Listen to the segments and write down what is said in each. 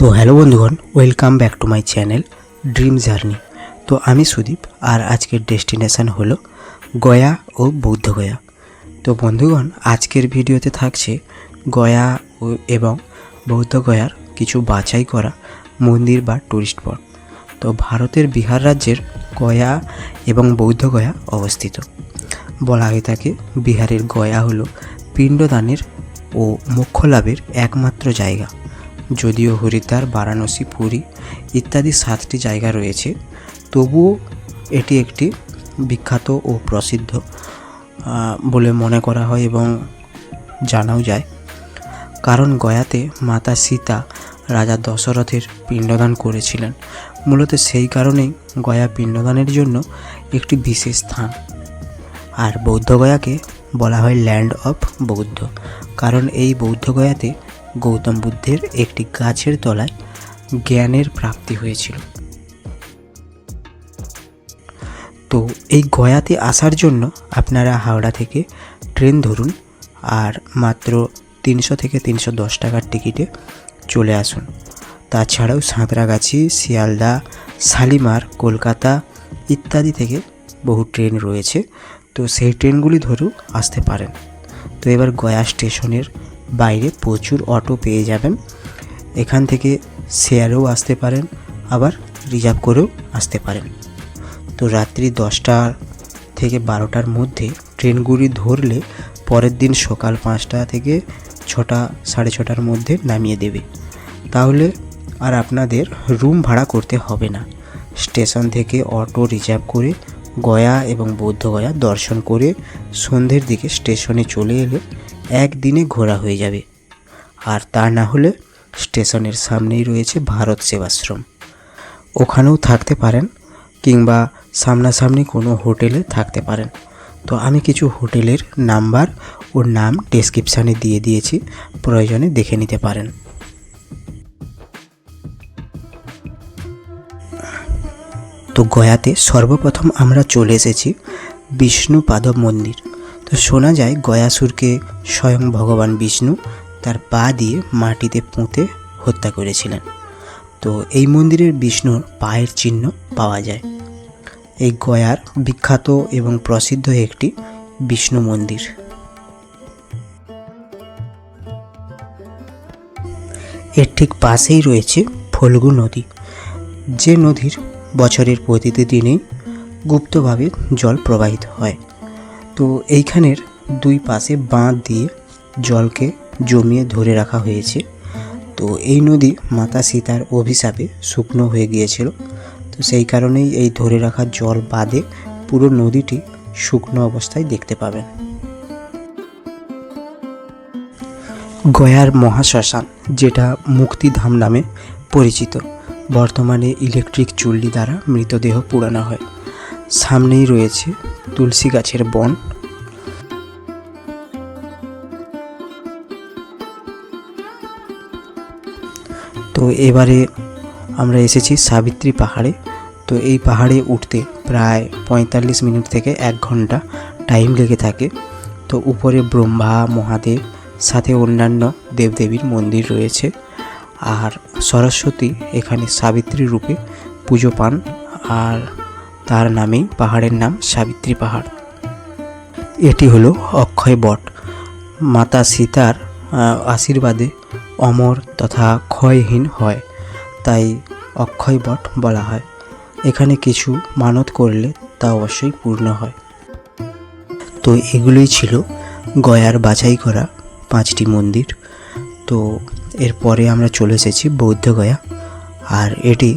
তো হ্যালো বন্ধুগণ welcome back to my channel dream journey তো আমি সুদীপ, আর আজকের ডেস্টিনেশন হলো গয়া ও বৌদ্ধগয়া তো বন্ধুগণ, আজকের ভিডিওতে থাকছে গয়া ও এবং বৌদ্ধগয়ার কিছু বাছাই করা মন্দির বা টুরিস্ট স্পট তো ভারতের বিহার রাজ্যের গয়া এবং বৌদ্ধগয়া অবস্থিত। বলা হয়ে থাকে, বিহারের গয়া হলো পিণ্ডদানের ও মোক্ষ লাভের একমাত্র জায়গা। যদিও হরিদ্বার, বারাণসী, পুরী ইত্যাদি সাতটি জায়গা রয়েছে, তবুও এটি একটি বিখ্যাত ও প্রসিদ্ধ বলে মনে করা হয় এবং জানাও যায়। কারণ গয়াতে মাতা সীতা রাজা দশরথের পিণ্ডদান করেছিলেন। মূলত সেই কারণেই গয়া পিণ্ডদানের জন্য একটি বিশেষ স্থান। আর বৌদ্ধগয়াকে বলা হয় ল্যান্ড অফ বৌদ্ধ। কারণ এই বৌদ্ধগয়াতে গৌতম বুদ্ধের একটি গাছের তলায় জ্ঞানের প্রাপ্তি হয়েছিল। তো এই গয়াতে আসার জন্য আপনারা হাওড়া থেকে ট্রেন ধরুন আর মাত্র তিনশো থেকে তিনশো দশ টাকার টিকিটে চলে আসুন। তাছাড়াও সাঁতরাগাছি, শিয়ালদা, শালিমার, কলকাতা ইত্যাদি থেকে বহু ট্রেন রয়েছে। তো সেই ট্রেনগুলি ধরেও আসতে পারেন। তো এবার গয়া স্টেশনের বাইরে প্রচুর অটো পেয়ে যাবেন। এখান থেকে শেয়ারেও আসতে পারেন, আবার রিজার্ভ করেও আসতে পারেন। তো রাত্রি দশটা থেকে বারোটার মধ্যে ট্রেনগুলি ধরলে পরের দিন সকাল পাঁচটা থেকে ছটা, সাড়ে ছটার মধ্যে নামিয়ে দেবে। তাহলে আর আপনাদের রুম ভাড়া করতে হবে না। স্টেশন থেকে অটো রিজার্ভ করে গয়া এবং বৌদ্ধগয়া দর্শন করে সন্ধ্যের দিকে স্টেশনে চলে এলে একদিনে ঘোরা হয়ে যাবে। আর তা না হলে স্টেশনের সামনেই রয়েছে ভারত সেবাশ্রম। ওখানেও থাকতে পারেন কিংবা সামনাসামনি কোনো হোটেলে থাকতে পারেন। তো আমি কিছু হোটেলের নাম্বার ও নাম ডেসক্রিপশানে দিয়ে দিয়েছি, প্রয়োজনে দেখে নিতে পারেন। তো গয়াতে সর্বপ্রথম আমরা চলে এসেছি বিষ্ণু পাদব মন্দির। তো শোনা যায় গয়াসুরকে স্বয়ং ভগবান বিষ্ণু তার পা দিয়ে মাটিতে পুঁতে হত্যা করেছিলেন। তো এই মন্দিরের বিষ্ণুর পায়ের চিহ্ন পাওয়া যায়। এই গয়ার বিখ্যাত এবং প্রসিদ্ধ একটি বিষ্ণু মন্দির। এর ঠিক পাশেই রয়েছে ফল্গু নদী। যে নদীর বছরের প্রতিটি দিনেই গুপ্তভাবে জল প্রবাহিত হয়। তো এইখানের দুই পাশে বাঁধ দিয়ে জলকে জমিয়ে ধরে রাখা হয়েছে। তো এই নদী মাতা সীতার অভিশাপে শুকনো হয়ে গিয়েছিল। তো সেই কারণেই এই ধরে রাখা জল বাদে পুরো নদীটি শুকনো অবস্থায় দেখতে পাবেন। গয়ার মহাশ্মশান, যেটা মুক্তিধাম নামে পরিচিত। বর্তমানে ইলেকট্রিক চুল্লি দ্বারা মৃতদেহ পোড়ানো হয়। সামনেই রয়েছে তুলসী গাছের বন। তো এবারে আমরা এসেছি সাবিত্রী পাহাড়ে। তো এই পাহাড়ে উঠতে প্রায় পঁয়তাল্লিশ মিনিট থেকে এক ঘণ্টা টাইম লেগে থাকে। তো উপরে ব্রহ্মা, মহাদেব, সাথে অন্যান্য দেবদেবীর মন্দির রয়েছে। আর সরস্বতী এখানে সাবিত্রী রূপে পুজো পান। আর তার নামেই পাহাড়ের নাম সাবিত্রী পাহাড়। এটি হলো অক্ষয় বট। মাতা সীতার আশীর্বাদে অমর তথা ক্ষয়হীন হয়, তাই অক্ষয় বট বলা হয়। এখানে কিছু মানত করলে তা অবশ্যই পূর্ণ হয়। তো এগুলোই ছিল গয়ার বাছাই করা পাঁচটি মন্দির। তো এরপরে আমরা চলে এসেছি বৌদ্ধগয়া আর এটি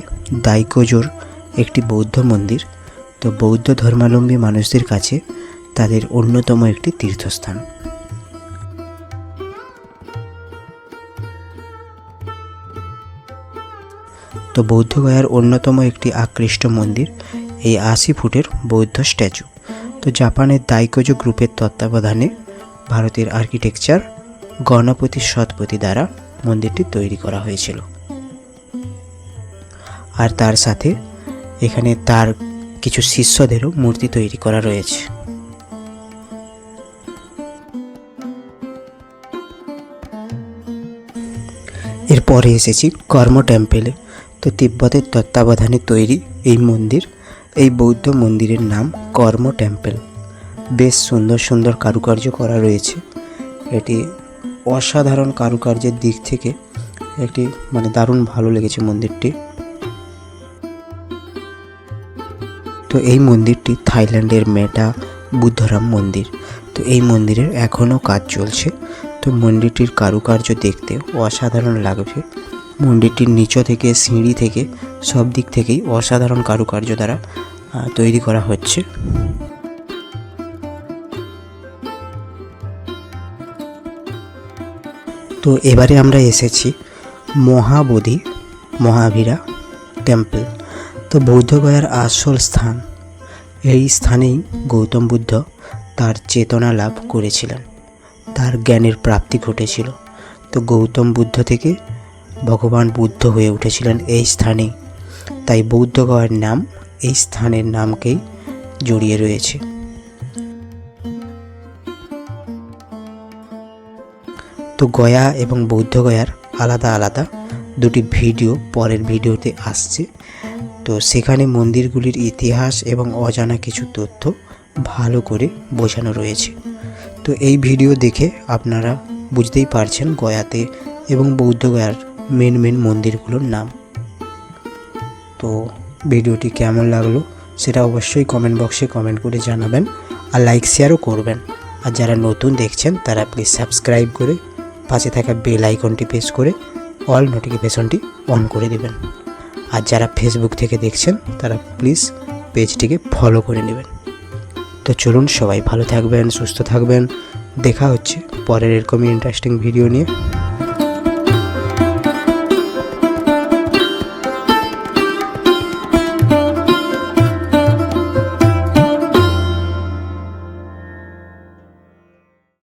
দাইকোজোর একটি বৌদ্ধ মন্দির। তো বৌদ্ধ ধর্মাবলম্বী মানুষদের কাছে তাদের অন্যতম একটি তীর্থস্থান। তো বৌদ্ধগয়ার অন্যতম একটি আকৃষ্ট মন্দির, এই আশি ফুটের বৌদ্ধ স্ট্যাচু। তো জাপানের দাইকোজো গ্রুপের তত্ত্বাবধানে ভারতের আর্কিটেকচার গণপতি সৎপতি দ্বারা মন্দিরটি তৈরি করা হয়েছিল। আর তার সাথে এখানে তার কিছু শিষ্যদেরও মূর্তি তৈরি করা রয়েছে। এরপরে এসেছি কর্ম টেম্পেলে। তো তিব্বতের তত্ত্বাবধানে তৈরি এই মন্দির, এই বৌদ্ধ মন্দিরের নাম কর্ম টেম্পেল। বেশ সুন্দর সুন্দর কারুকার্য করা রয়েছে। এটি অসাধারণ কারুকার্যের দিক থেকে একটি মানে দারুণ ভালো লেগেছে মন্দিরটি। তো এই মন্দিরটি থাইল্যান্ডের মেটা বুদ্ধরাম মন্দির। তো এই মন্দিরের এখনও কাজ চলছে। তো মন্দিরটির কারুকার্য দেখতে অসাধারণ লাগবে। মন্দিরটির নিচ থেকে, সিঁড়ি থেকে, সব দিক থেকেই অসাধারণ কারুকার্য দ্বারা তৈরি করা হচ্ছে। তো এবারে আমরা এসেছি মহাবোধি মহাবীরা টেম্পল। তো বৌদ্ধগয়ার আসল স্থান। এই স্থানেই গৌতম বুদ্ধ তার চেতনা লাভ করেছিলেন। তার জ্ঞানের প্রাপ্তি ঘটেছিল। তো গৌতম বুদ্ধ থেকে ভগবান বুদ্ধ হয়ে উঠেছিলেন এই স্থানেই। তাই বৌদ্ধগয়ার নাম এই স্থানের নামকেই জড়িয়ে রয়েছে। তো গয়া এবং বৌদ্ধগয়ার আলাদা আলাদা দুটি ভিডিও পরের ভিডিওতে আসছে। তো সেখানে মন্দিরগুলির ইতিহাস এবং অজানা কিছু তথ্য ভালো করে বোঝানো রয়েছে। তো এই ভিডিও দেখে আপনারা বুঝতেই পারছেন গয়াতে এবং বৌদ্ধগয়ার মেন মেন মন্দিরগুলোর নাম। তো ভিডিওটি কেমন লাগল সেটা অবশ্যই কমেন্ট বক্সে কমেন্ট করে জানাবেন আর লাইক শেয়ারও করবেন। আর যারা নতুন দেখছেন তারা প্লিজ সাবস্ক্রাইব করে পাশে থাকা বেল আইকনটি প্রেস করে অল নোটিফিকেশনটি অন করে দেবেন। আর যারা ফেসবুক থেকে দেখছেন, তারা প্লিজ পেজটিকে ফলো করে নেবেন। তো চলুন সবাই ভালো থাকবেন, সুস্থ থাকবেন। দেখা হচ্ছে পরের এরকমই ইন্টারেস্টিং ভিডিও নিয়ে।